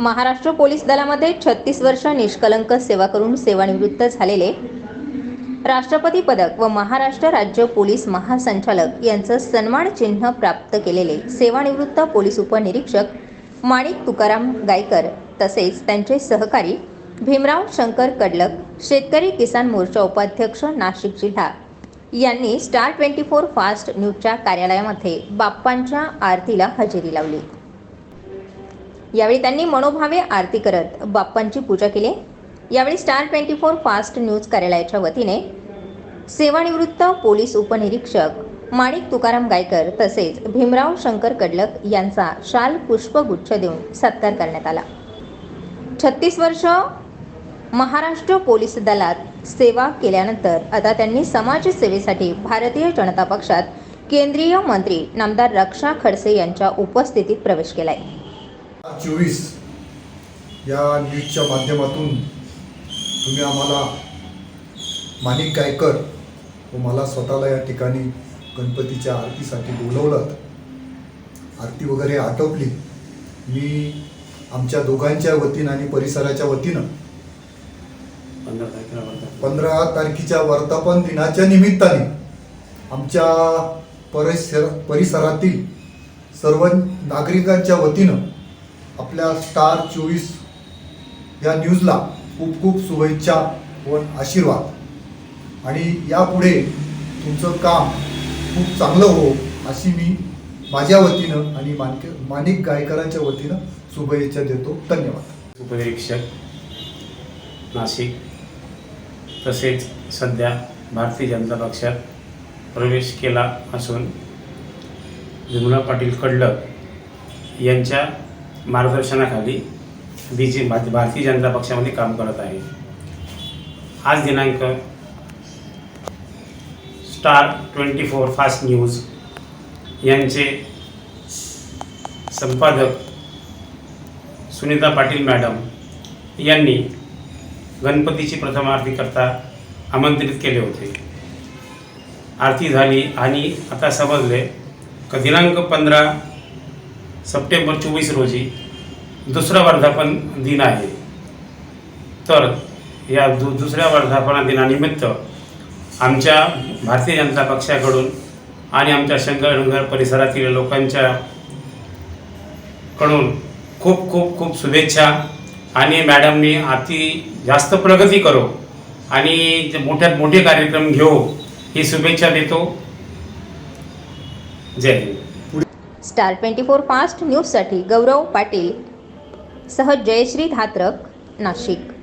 Maharashtra police दलामध्ये छत्तीस वर्ष निष्कलंक सेवा करून सेवानिवृत्त झालेले राष्ट्रपती पदक व महाराष्ट्र राज्य पोलीस महासंचालक यांचं सन्मान चिन्ह प्राप्त केलेले सेवानिवृत्त पोलीस उपनिरीक्षक माणिक तुकाराम गायकर तसेच त्यांचे सहकारी भीमराव शंकर कडलक शेतकरी किसान मोर्चा उपाध्यक्ष नाशिक जिल्हा यांनी स्टार ट्वेंटी फोर फास्ट न्यूजच्या कार्यालयामध्ये बाप्पांच्या आरतीला हजेरी लावली. यावेळी त्यांनी मनोभावे आरती करत बाप्पांची पूजा केली. यावेळी Star twenty four Fast News कार्यालयाच्या वतीने सेवानिवृत्त पोलीस उपनिरीक्षक माणिक तुकाराम गायकर तसेच भीमराव शंकर कडलक यांचा शाल पुष्पगुच्छ देऊन सत्कार करण्यात आला. छत्तीस वर्ष महाराष्ट्र पोलीस दलात सेवा केल्यानंतर आता त्यांनी समाजसेवेसाठी भारतीय जनता पक्षात केंद्रीय मंत्री नामदार रक्षा खडसे यांच्या उपस्थितीत प्रवेश केलाय. चोवीस या न्यूजच्या माध्यमातून तुम्ही आम्हाला माणिक गायकर व मला स्वतःला या ठिकाणी गणपतीच्या आरतीसाठी बोलवलं. आरती वगैरे आटोपली. मी आमच्या दोघांच्या वतीनं आणि परिसराच्या वतीनं पंधरा तारखेच्या वर्धापन दिनाच्या निमित्ताने आमच्या परिसर परिसरातील सर्व नागरिकांच्या वतीनं आपल्या स्टार चोवीस या न्यूजला खूप खूप शुभेच्छा व आशीर्वाद. आणि यापुढे तुमचं काम खूप चांगलं हो अशी मी माझ्या वतीनं आणि मानके माणिक गायकरांच्या वतीनं शुभेच्छा देतो. धन्यवाद. उपनिरीक्षक नाशिक तसेच सध्या भारतीय जनता पक्षात प्रवेश केला असून जुमला पाटील कडलक यांच्या मार्गदर्शनाखाली बी जे भारतीय जनता पक्षामध्ये काम करत आहे. आज दिनांक Star twenty four Fast News यांचे संपादक सुनीता पाटील मॅडम यांनी गणपतीची प्रथम आरती करता आमंत्रित केले होते. आरती झाली आणि आता समजले का दिनांक पंधरा सप्टेंबर चोवीस रोजी दुसरा वर्धापन दिन आहे. तर या दु दुसऱ्या वर्धापना दिनानिमित्त आमच्या भारतीय जनता पक्षाकडून आणि आमच्या शंकरनगर परिसरातील लोकांच्या कडून खूप खूप खूप शुभेच्छा. आणि मॅडमनी अति जास्त प्रगती करो आणि ते मोठ्यात मोठे कार्यक्रम घेऊ ही शुभेच्छा देतो. जय Hind. Star twenty four Fast न्यूजसाठी गौरव पाटील सह जयश्री धात्रक नाशिक.